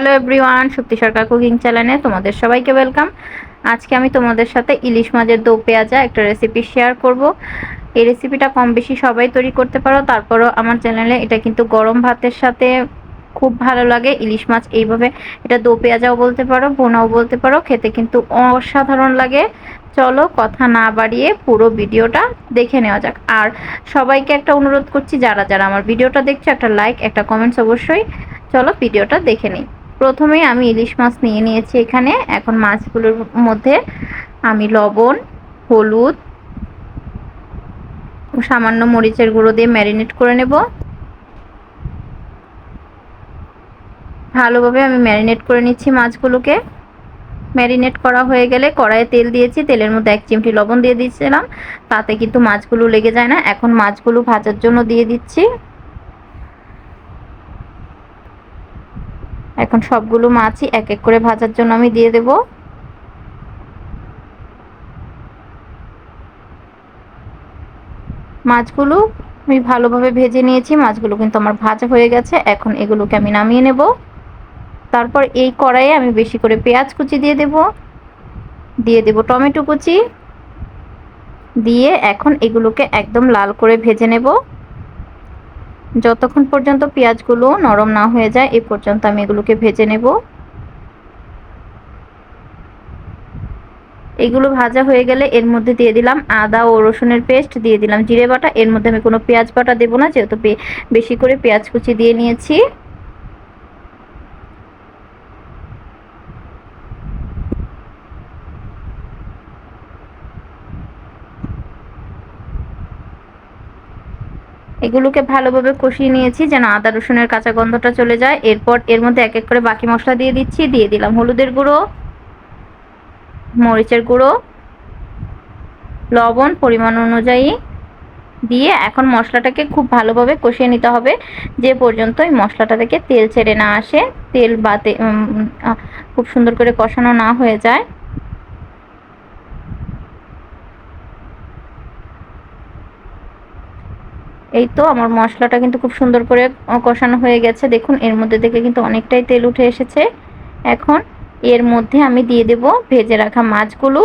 Hello everyone Shakti Sarkar cooking চ্যানেলে তোমাদের সবাইকে ওয়েলকাম। আজকে আমি তোমাদের সাথে ইলিশ মাছের দো পেঁয়াজা একটা রেসিপি শেয়ার করব। এই রেসিপিটা কম বেশি সবাই তৈরি করতে পারো, তারপরও আমার চ্যানেলে এটা কিন্তু গরম ভাতের সাথে খুব ভালো লাগে। ইলিশ মাছ এইভাবে এটা দো পেঁয়াজাও বলতে পারো বোনাও বলতে পারো, খেতে কিন্তু অসাধারণ লাগে। চলো কথা না বাড়িয়ে পুরো ভিডিওটা দেখে নেওয়া যাক। আর সবাইকে একটা অনুরোধ করছি, যারা যারা আমার ভিডিওটা দেখছ, একটা লাইক একটা কমেন্টস অবশ্যই। চলো ভিডিওটা দেখে নিই। প্রথমে আমি ইলিশ মাছ নিয়ে নিয়েছি এখানে। এখন মাছগুলোর মধ্যে আমি লবণ, হলুদ, সামান্য মরিচের গুঁড়ো দিয়ে ম্যারিনেট করে নেব। ভালোভাবে আমি ম্যারিনেট করে নিচ্ছি মাছগুলোকে। ম্যারিনেট করা হয়ে গেলে কড়াইয়ে তেল দিয়েছি। তেলের মধ্যে এক চিমটি লবণ দিয়ে দিয়েছিলাম। তাতে কিন্তু মাছগুলো লেগে যায় না। এখন মাছগুলো ভাজার জন্য দিয়ে দিচ্ছি। এখন সবগুলো মাছই এক এক করে ভাজার জন্য আমি দিয়ে দেব। মাছগুলো আমি ভালোভাবে ভেজে নিয়েছি, মাছগুলো কিন্তু আমার ভাজা হয়ে গেছে, এখন এগুলোকে আমি নামিয়ে নেব। তারপর এই কড়াইয়ে আমি বেশি করে পেঁয়াজ কুচি দিয়ে দেব। দিয়ে দেব টমেটো কুচি। দিয়ে এখন এগুলোকে একদম লাল করে ভেজে নেব। যতক্ষণ পর্যন্ত পেঁয়াজগুলো নরম না হয়ে যায়, এ পর্যন্ত আমি এগুলোকে ভেজে নেব। এগুলো ভাজা হয়ে গেলে এর মধ্যে দিয়ে দিলাম আদা ও রসুনের পেস্ট, দিয়ে দিলাম জিরে বাটা। এর মধ্যে আমি কোনো পেঁয়াজ বাটা দেবো না, যেহেতু বেশি করে পেঁয়াজ কুচি দিয়ে নিয়েছি। এগুলোকে ভালোভাবে কষিয়ে নিয়েছি যেন আদা, রসুনের কাঁচা গন্ধটা চলে যায়। এরপর এর মধ্যে এক এক করে বাকি মশলা দিয়ে দিচ্ছি, দিয়ে দিলাম হলুদের গুঁড়ো, মরিচের গুঁড়ো, লবণ পরিমাণ অনুযায়ী দিয়ে এখন মশলাটাকে খুব ভালোভাবে কষিয়ে নিতে হবে। যে পর্যন্ত এই মশলাটা থেকে তেল ছেড়ে না আসে, তেল বা খুব সুন্দর করে কষানো না হয়ে যায়। এই তো আমার মশলাটা কিন্তু খুব সুন্দর করে কষানো হয়ে গেছে। দেখুন, এর মধ্যে থেকে কিন্তু অনেকটাই তেল উঠে এসেছে। এখন এর মধ্যে আমি দিয়ে দেব ভেজে রাখা মাছগুলো।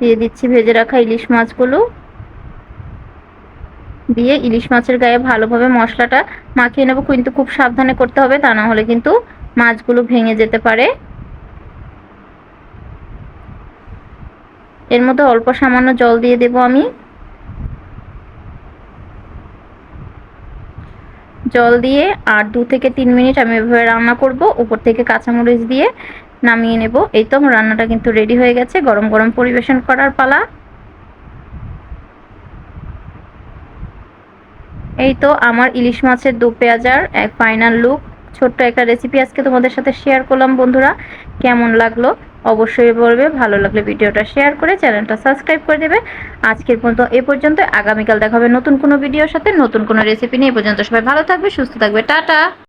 দিয়ে দিচ্ছি ভেজে রাখা ইলিশ মাছগুলো। দিয়ে ইলিশ মাছের গায়ে ভালোভাবে মশলাটা মাখিয়ে নেব। কিন্তু খুব সাবধানে করতে হবে, তা না হলে কিন্তু মাছগুলো ভেঙে যেতে পারে। এর মধ্যে অল্প সামান্য জল দিয়ে দেব আমি। জল দিয়ে আর দু থেকে তিন মিনিট আমি এভাবে রান্না করব। উপর থেকে কাঁচামরিচ দিয়ে নামিয়ে নেব। এই তো রান্নাটা কিন্তু রেডি হয়ে গেছে। গরম গরম পরিবেশন করার পালা। এই তো আমার ইলিশ মাছের দু পেঁয়াজার এক ফাইনাল লুক ছোট্ট একটা রেসিপি আজকে তোমাদের সাথে শেয়ার করলাম, বন্ধুরা। কেমন লাগল অবশ্যই বলবে। ভালো লাগলে ভিডিওটা শেয়ার করে চ্যানেলটা সাবস্ক্রাইব করে দেবে। আজকের পর্যন্ত এ পর্যন্ত। আগামীকাল দেখাবে নতুন কোনো ভিডিওর সাথে, নতুন কোনো রেসিপি নিয়ে। এ পর্যন্ত সবাই ভালো থাকবে, সুস্থ থাকবে। টাটা!